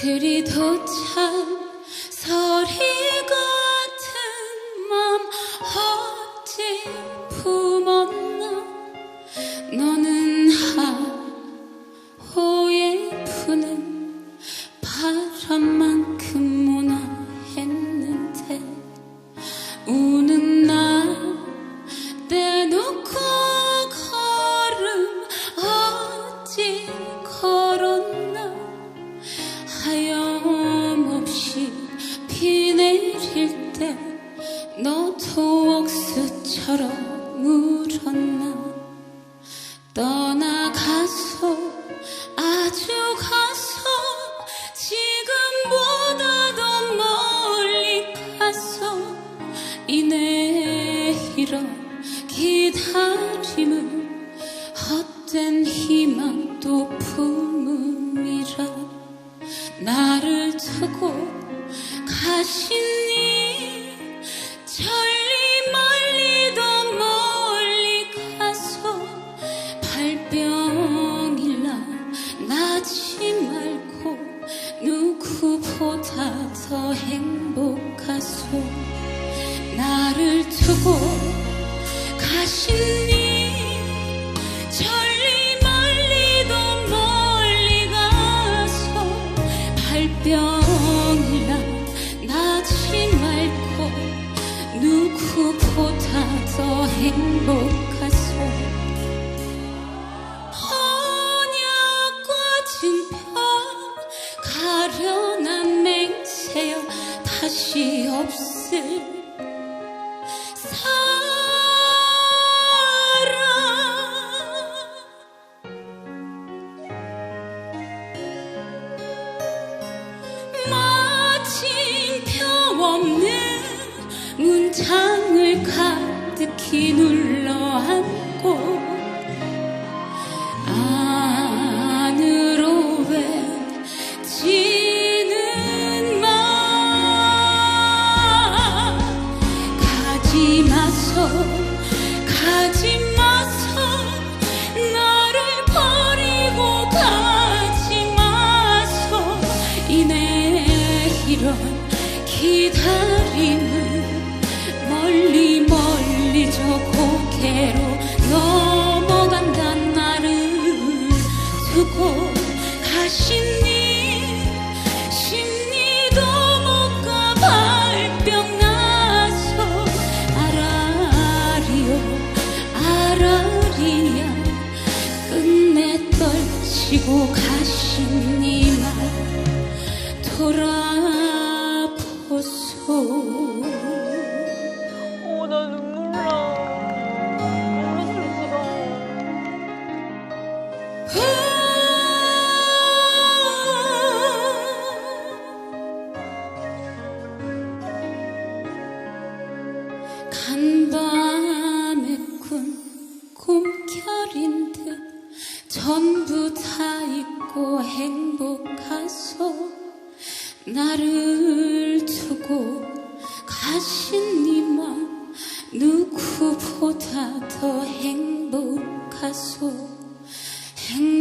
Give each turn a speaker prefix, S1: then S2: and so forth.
S1: 그리도 참 서리 걸었나? 하염없이 비 내릴 때 너도 옥수처럼 울었나? 떠나가서 아주 가서 지금보다 더 멀리 가서 이내 이런 기다림은 헛된 희망 또 품음이라 나를 두고 가시니 저리 멀리 더 멀리 가서 발병일라 나지 말고 누구보다 더 행복하소. 나를 두고 가시니 병이라 나지 말고 누구보다 더 행복하소. 언약과 증표 가련한 맹세여 다시 없을 문장을 가득히 눌러 안고 안으로 외치는 말 가지 마소 고개로 넘어간단 나를 두고 가시 전부 다 잊고 행복하소. 나를 두고 가신 이만 누구보다 더 행복하소. 행